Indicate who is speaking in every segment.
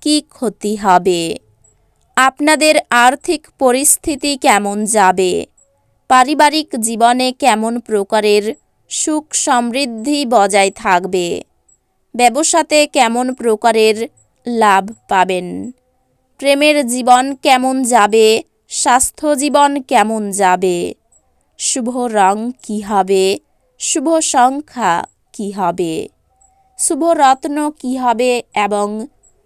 Speaker 1: কি ক্ষতি হবে? আপনাদের আর্থিক পরিস্থিতি কেমন যাবে? পারিবারিক জীবনে কেমন প্রকারের সুখ সমৃদ্ধি বজায় থাকবে? ব্যবসাতে কেমন প্রকারের লাভ পাবেন? প্রেমের জীবন কেমন যাবে? স্বাস্থ্য জীবন কেমন যাবে? শুভ রং কী হবে? শুভ সংখ্যা কী হবে? শুভ রত্ন কী হবে? এবং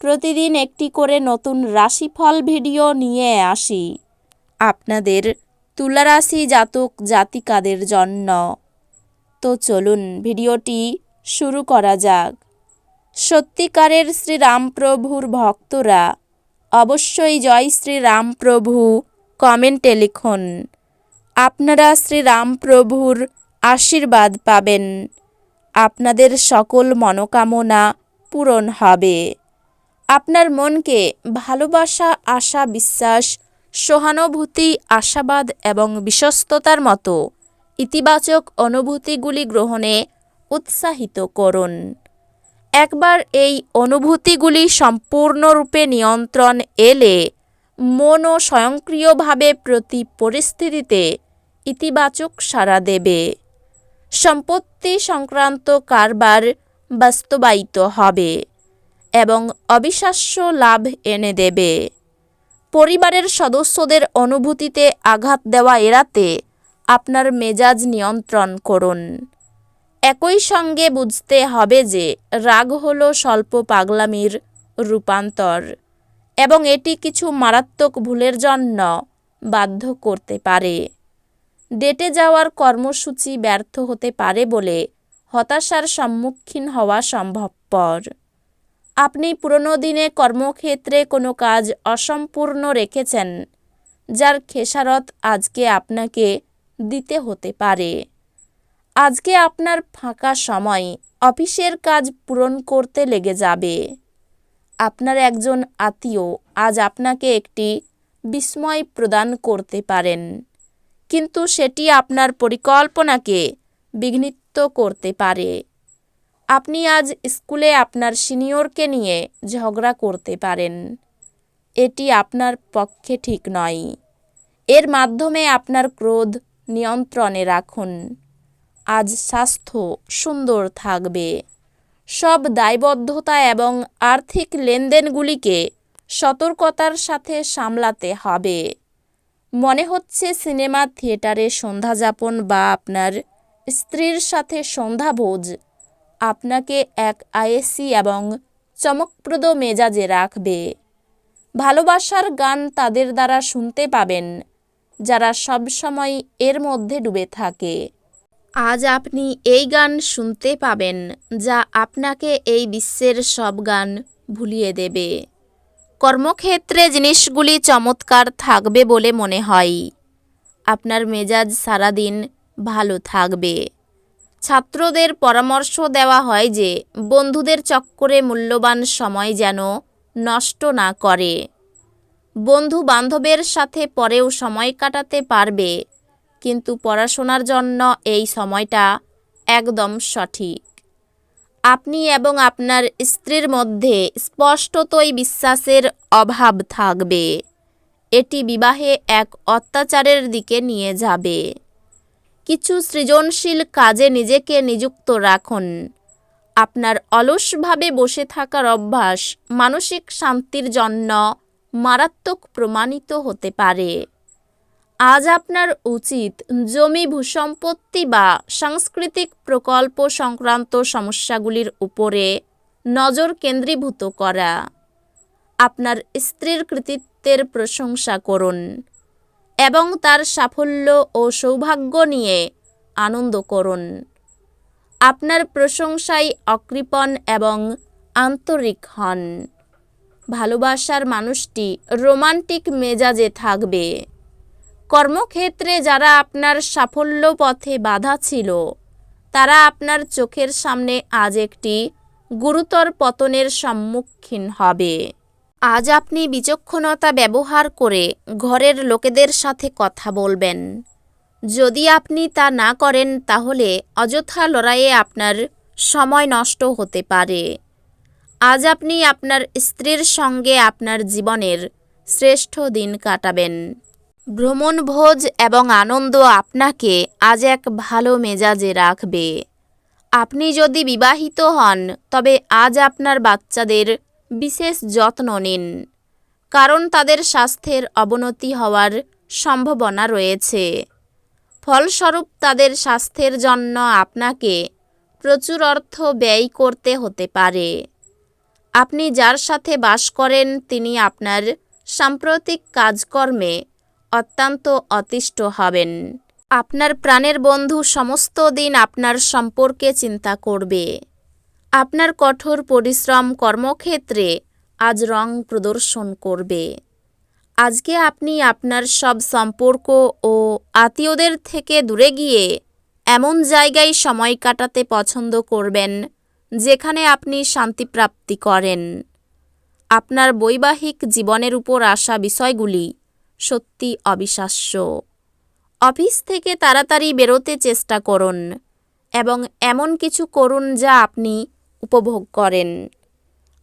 Speaker 1: প্রতিদিন একটি করে নতুন রাশিফল ভিডিও নিয়ে আসি। আপনাদের তুলারাশি জাতক জাতিকাদের জন্য। তো চলুন ভিডিওটি শুরু করা যাক। সত্যিকারের শ্রীরামপ্রভুর ভক্তরা অবশ্যই জয় শ্রীরামপ্রভু কমেন্টে লিখুন। আপনারা শ্রীরামপ্রভুর আশীর্বাদ পাবেন। আপনাদের সকল মনোকামনা পূরণ হবে। আপনার মনকে ভালোবাসা, আশা, বিশ্বাস, সহানুভূতি, আশাবাদ এবং বিশ্বস্ততার মতো ইতিবাচক অনুভূতিগুলি গ্রহণে উৎসাহিত করুন। একবার এই অনুভূতিগুলি সম্পূর্ণরূপে নিয়ন্ত্রণ এলে মনও স্বয়ংক্রিয়ভাবে প্রতি পরিস্থিতিতে ইতিবাচক সাড়া দেবে। সম্পত্তি সংক্রান্ত কারবার বাস্তবায়িত হবে। এবং অবিশ্বাস্য লাভ এনে দেবে। পরিবারের সদস্যদের অনুভূতিতে আঘাত দেওয়া এড়াতে আপনার মেজাজ নিয়ন্ত্রণ করুন। একই সঙ্গে বুঝতে হবে যে রাগ হলো স্বল্প পাগলামির রূপান্তর এবং এটি কিছু মারাত্মক ভুলের জন্য বাধ্য করতে পারে। ডেটে যাওয়ার কর্মসূচি ব্যর্থ হতে পারে বলে হতাশার সম্মুখীন হওয়া সম্ভবপর। আপনি পুরনো দিনে কর্মক্ষেত্রে কোনো কাজ অসম্পূর্ণ রেখেছেন, যার খেসারত আজকে আপনাকে দিতে হতে পারে। আজকে আপনার ফাঁকা সময় অফিসের কাজ পূরণ করতে লেগে যাবে। আপনার একজন আত্মীয় আজ আপনাকে একটি বিস্ময় প্রদান করতে পারেন, কিন্তু সেটি আপনার পরিকল্পনাকে বিঘ্নিত করতে পারে। আপনি আজ স্কুলে আপনার সিনিয়রকে নিয়ে ঝগড়া করতে পারেন। এটি আপনার পক্ষে ঠিক নয়। এর মাধ্যমে আপনার ক্রোধ নিয়ন্ত্রণে রাখুন। আজ স্বাস্থ্য সুন্দর থাকবে। সব দায়বদ্ধতা এবং আর্থিক লেনদেনগুলিকে সতর্কতার সাথে সামলাতে হবে। মনে হচ্ছে সিনেমা থিয়েটারে সন্ধ্যাযাপন বা আপনার স্ত্রীর সাথে সন্ধ্যাভোজ। আপনাকে এক আয়েসি এবং চমকপ্রদ মেজাজে রাখবে। ভালোবাসার গান তাদের দ্বারা শুনতে পাবেন, যারা সবসময় এর মধ্যে ডুবে থাকে। আজ আপনি এই গান শুনতে পাবেন, যা আপনাকে এই বিশ্বের সব গান ভুলিয়ে দেবে। কর্মক্ষেত্রে জিনিসগুলি চমৎকার থাকবে বলে মনে হয়। আপনার মেজাজ সারাদিন ভালো থাকবে। ছাত্রদের পরামর্শ দেওয়া হয় যে বন্ধুদের চক্করে মূল্যবান সময় যেন নষ্ট না করে। বন্ধু বান্ধবের সাথে পরেও সময় কাটাতে পারবে, কিন্তু পড়াশোনার জন্য এই সময়টা একদম সঠিক। আপনি এবং আপনার স্ত্রীর মধ্যে স্পষ্টতই বিশ্বাসের অভাব থাকবে। এটি বিবাহে এক অত্যাচারের দিকে নিয়ে যাবে। কিছু সৃজনশীল কাজে নিজেকে নিযুক্ত রাখুন। আপনার অলসভাবে বসে থাকার অভ্যাস মানসিক শান্তির জন্য মারাত্মক প্রমাণিত হতে পারে। আজ আপনার উচিত জমি, ভূসম্পত্তি বা সাংস্কৃতিক প্রকল্প সংক্রান্ত সমস্যাগুলির উপরে নজর কেন্দ্রীভূত করা। আপনার স্ত্রীর কৃতিত্বের প্রশংসা করুন। এবং তার সাফল্য ও সৌভাগ্য নিয়ে আনন্দ করুন। আপনার প্রশংসায় অকৃপণ এবং আন্তরিক হন। ভালোবাসার মানুষটি রোমান্টিক মেজাজে থাকবে। কর্মক্ষেত্রে যারা আপনার সাফল্য পথে বাধা ছিল, তারা আপনার চোখের সামনে আজ একটি গুরুতর পতনের সম্মুখীন হবে। আজ আপনি বিচক্ষণতা ব্যবহার করে ঘরের লোকেদের সাথে কথা বলবেন। যদি আপনি তা না করেন, তাহলে অযথা লড়াইয়ে আপনার সময় নষ্ট হতে পারে। আজ আপনি আপনার স্ত্রীর সঙ্গে আপনার জীবনের শ্রেষ্ঠ দিন কাটাবেন। ভ্রমণভোজ এবং আনন্দ আপনাকে আজ এক ভালো মেজাজে রাখবে। আপনি যদি বিবাহিত হন, তবে আজ আপনার বাচ্চাদের বিশেষ যত্ন নিন, কারণ তাদের স্বাস্থ্যের অবনতি হওয়ার সম্ভাবনা রয়েছে। ফলস্বরূপ, তাদের স্বাস্থ্যের জন্য আপনাকে প্রচুর অর্থ ব্যয় করতে হতে পারে। আপনি যার সাথে বাস করেন, তিনি আপনার সাম্প্রতিক কাজকর্মে অত্যন্ত অতিষ্ঠ হবেন। আপনার প্রাণের বন্ধু সমস্ত দিন আপনার সম্পর্কে চিন্তা করবে। আপনার কঠোর পরিশ্রম কর্মক্ষেত্রে আজ রং প্রদর্শন করবে। আজকে আপনি আপনার সব সম্পর্ক ও আত্মীয়দের থেকে দূরে গিয়ে এমন জায়গায় সময় কাটাতে পছন্দ করবেন, যেখানে আপনি শান্তিপ্রাপ্তি করেন। আপনার বৈবাহিক জীবনের উপর আসা বিষয়গুলি সত্যি অবিশ্বাস্য। অফিস থেকে তাড়াতাড়ি বেরোতে চেষ্টা করুন এবং এমন কিছু করুন যা আপনি উপভোগ করেন।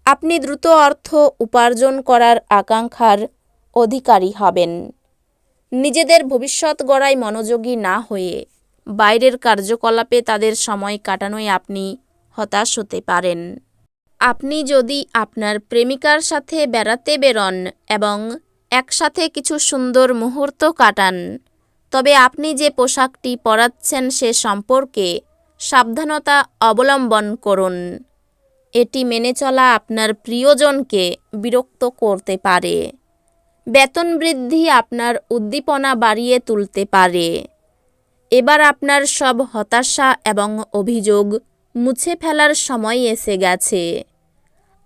Speaker 1: আপনি দ্রুত অর্থ উপার্জন করার আকাঙ্ক্ষার অধিকারী হবেন। নিজেদের ভবিষ্যৎ গড়ায় মনোযোগী না হয়ে বাইরের কার্যকলাপে তাদের সময় কাটানোয় আপনি হতাশ হতে পারেন। আপনি যদি আপনার প্রেমিকার সাথে বেড়াতে বেরোন এবং একসাথে কিছু সুন্দর মুহূর্ত কাটান, তবে আপনি যে পোশাকটি পরাচ্ছেন সে সম্পর্কে সাবধানতা অবলম্বন করুন। এটি মেনে চলা আপনার প্রিয়জনকে বিরক্ত করতে পারে। বেতন বৃদ্ধি আপনার উদ্দীপনা বাড়িয়ে তুলতে পারে। এবার আপনার সব হতাশা এবং অভিযোগ মুছে ফেলার সময় এসে গেছে।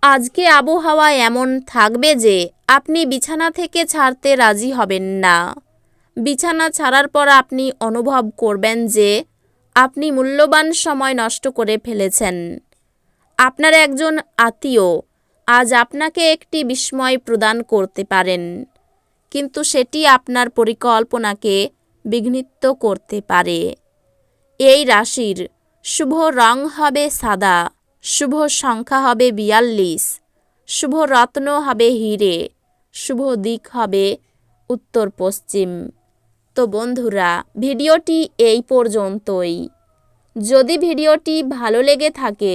Speaker 1: আজকে আবহাওয়া এমন থাকবে যে আপনি বিছানা থেকে ছাড়তে রাজি হবেন না। বিছানা ছাড়ার পর আপনি অনুভব করবেন যে আপনি মূল্যবান সময় নষ্ট করে ফেলেছেন। আপনার একজন আত্মীয় আজ আপনাকে একটি বিস্ময় প্রদান করতে পারেন, কিন্তু সেটি আপনার পরিকল্পনাকে বিঘ্নিত করতে পারে। এই রাশির শুভ রং হবে সাদা, শুভ সংখ্যা হবে বিয়াল্লিশ, শুভ রত্ন হবে হিরে, শুভ দিক হবে উত্তর পশ্চিম। তো বন্ধুরা, ভিডিওটি এই পর্যন্তই। যদি ভিডিওটি ভালো লেগে থাকে